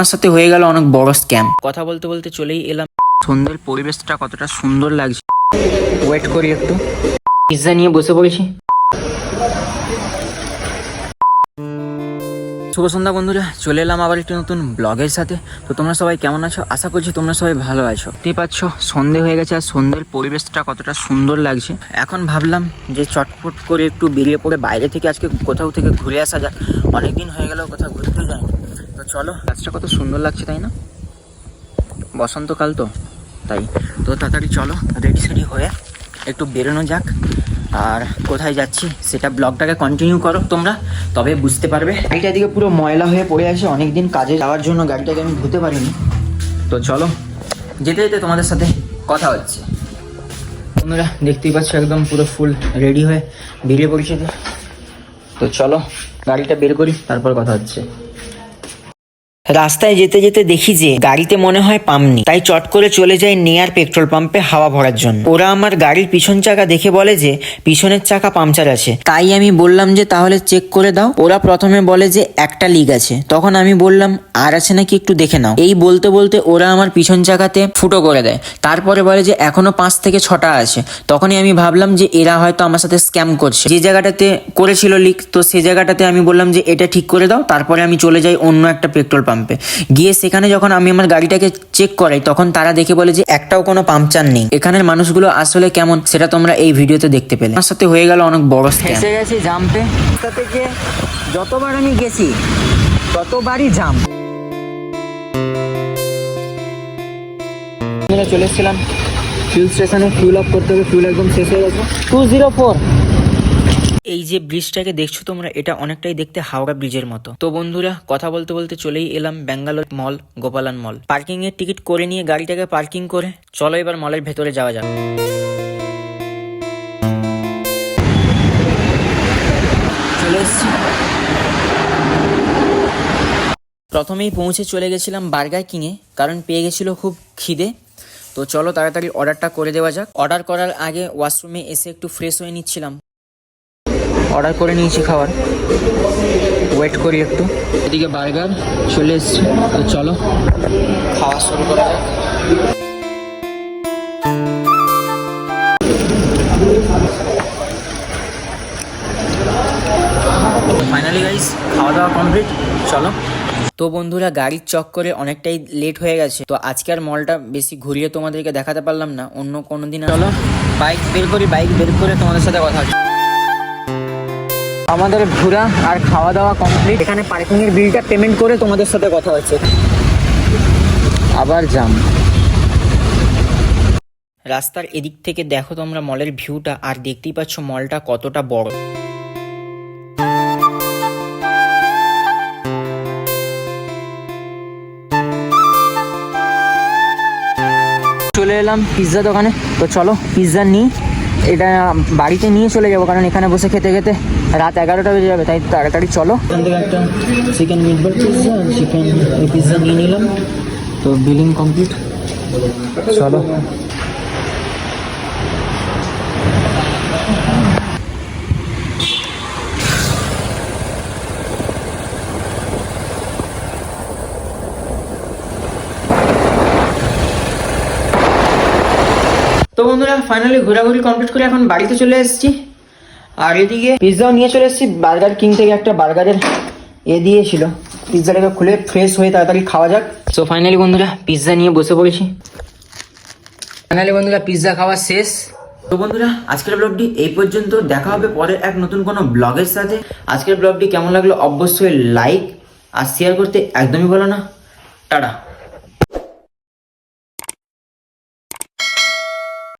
আমার সাথে হয়ে গেল অনেক বড় স্ক্যাম কথা বলতে বলতে চলেই এলাম। সন্ধ্যের পরিবেশটা কতটা সুন্দর লাগছে। ওয়েট করি একটু। পিজ্জা নিয়ে বসে পড়েছি। শুভ সন্ধ্যা বন্ধুরা, চলে এলাম আবার একটি নতুন ব্লগের সাথে। তো তোমরা সবাই কেমন আছো? আশা করছি তোমরা সবাই ভালো আছো। দেখতেই পাচ্ছ, সন্ধে হয়ে গেছে আর সন্ধ্যের পরিবেশটা কতটা সুন্দর লাগছে। এখন ভাবলাম যে চটপট করে একটু বেরিয়ে পড়ে বাইরে থেকে আজকে কোথাও থেকে ঘুরে আসা যাক। অনেকদিন হয়ে গেল কোথাও ঘুরতে যাই তো চলো, গাছটা কত সুন্দর লাগছে তাই না? বসন্তকাল তো, তাই। তো তাড়াতাড়ি চলো রেডি সেডি হয়ে একটু বেরোনো যাক। আর কোথায় যাচ্ছি সেটা ব্লগটাকে কন্টিনিউ করো তোমরা, তবে বুঝতে পারবে। গাড়িটা দিকে পুরো ময়লা হয়ে পড়ে আছে, অনেকদিন কাজে যাওয়ার জন্য গাড়িটাকে আমি ধুতে পারিনি। তো চলো, যেতে যেতে তোমাদের সাথে কথা হচ্ছে। তোমরা দেখতেই পাচ্ছ একদম পুরো ফুল রেডি হয়ে বেরিয়ে পড়েছে তো। তো চলো, গাড়িটা বের করি, তারপর কথা হচ্ছে। রাস্তায় যেতে যেতে দেখি যে গাড়িতে মনে হয় পাম্প নেই। তাই চট করে চলে যাই নেয়ার পেট্রোল পাম্পে হাওয়া ভরার জন্য। ওরা আমার গাড়ির পিছন চাকা দেখে বলে যে, পিছনের চাকা পাংচার আছে। তাই আমি বললাম যে, তাহলে চেক করে দাও। ওরা প্রথমে বলে যে, একটা লিক আছে। তখন আমি বললাম, আর আছে নাকি একটু দেখে নাও। এই বলতে বলতে ওরা আমার পিছন চাকাতে ফুটো করে দেয়। তারপরে বলে যে, এখনও পাঁচ থেকে ছটা আছে। তখনই আমি ভাবলাম যে, এরা হয়তো আমার সাথে স্ক্যাম করছে। যে জায়গাটাতে করেছিল লিক তো সে জায়গাটাতে আমি বললাম যে, এটা ঠিক করে দাও। তারপরে আমি চলে যাই অন্য একটা পেট্রোল পাম্পে। গিয়ে সেখানে যখন আমি আমার গাড়িটাকে চেক করাই তখন তারা দেখে বলে যে একটাও কোনো পাংচার নেই। এখানের মানুষগুলো আসলে কেমন সেটা তোমরা এই ভিডিওতে দেখতে পেলে। আমার সাথে হয়ে গেল অনেক বড় ফেসে গেছি জাম্পে। থেকে যতবার আমি গেছি ততবারই জাম্প। চলে এসেছিলাম ফিউল স্টেশনে ফিউল আপ করতে হবে ফিউল একদম শেষ হয়ে গেছে। টু জিরো ফোর এই যে ব্রিজটাকে দেখছ তোমরা, এটা অনেকটাই দেখতে হাওড়া ব্রিজের মতো। তো বন্ধুরা, কথা বলতে বলতে চলেই এলাম Bangalore mall, Gopalan mall. Parking এর টিকিট করে নিয়ে গাড়িটাকে পার্কিং করে চলো এবার মলের ভেতরে যাওয়া যাক। প্রথমেই পৌঁছে চলে গেছিলাম বার্গার কিংয়ে কারণ পেয়ে গেছিল খুব খিদে। তো চলো তাড়াতাড়ি অর্ডারটা করে দেওয়া যাক। অর্ডার করার আগে ওয়াশরুমে এসে একটু ফ্রেশ হয়ে নিচ্ছিলাম। অর্ডার করে নিয়েছি খাবার। ওয়েট করি একটু। এদিকে বার্গার চলে এসছে। তো চলো। খাওয়া শুরু করা যাক গাইস খাওয়া দাওয়া চলো। তো বন্ধুরা, গাড়ির চক্করে অনেকটাই লেট হয়ে গেছে। তো আজকে আর মলটা বেশি ঘুরিয়ে তোমাদেরকে দেখাতে পারলাম না। অন্য কোনো দিন চলো। বাইক বের করি বাইক বের করে তোমাদের সাথে কথা হচ্ছে। আমাদের ঘোরা আর খাওয়া দাওয়া কমপ্লিট এখানে পার্কিং এর বিলটা পেমেন্ট করে তোমাদের সাথে কথা হচ্ছে। আবার জাম রাস্তার এদিক থেকে দেখো তোমরা মলের ভিউটা আর দেখতেই পাচ্ছ মলটা কতটা বড়। চলে এলাম পিৎজা দোকানে। তো চলো পিৎজা নিই। এটা বাড়িতে নিয়ে চলে যাব কারণ এখানে বসে খেতে খেতে রাত এগারোটা বেজে যাবে তাই তাড়াতাড়ি চলো। এখান থেকে একটা চিকেন মিটবল পিৎজা আর চিকেন পিৎজা নিয়ে নিলাম। তো বিলিং কমপ্লিট চলো। তো বন্ধুরা ফাইনালি ঘোরাঘুরি কমপ্লিট করে এখন বাড়িতে চলে এসেছি। আর এদিকে পিৎজাও নিয়ে চলে এসেছি। বার্গার কিং থেকে একটা বার্গারের এ দিয়েছিল। পিৎজাটাকে খুলে ফ্রেশ হয়ে তাড়াতাড়ি খাওয়া যাক। সো ফাইনালি বন্ধুরা পিৎজা নিয়ে বসে পড়েছি। ফাইনালি বন্ধুরা পিৎজা খাওয়া শেষ। তো বন্ধুরা, আজকের ব্লগটি এই পর্যন্ত। দেখা হবে পরে এক নতুন কোনো ব্লগের সাথে। আজকের ব্লগটি কেমন লাগল অবশ্যই লাইক আর শেয়ার করতে একদমই বলো না। টাটা।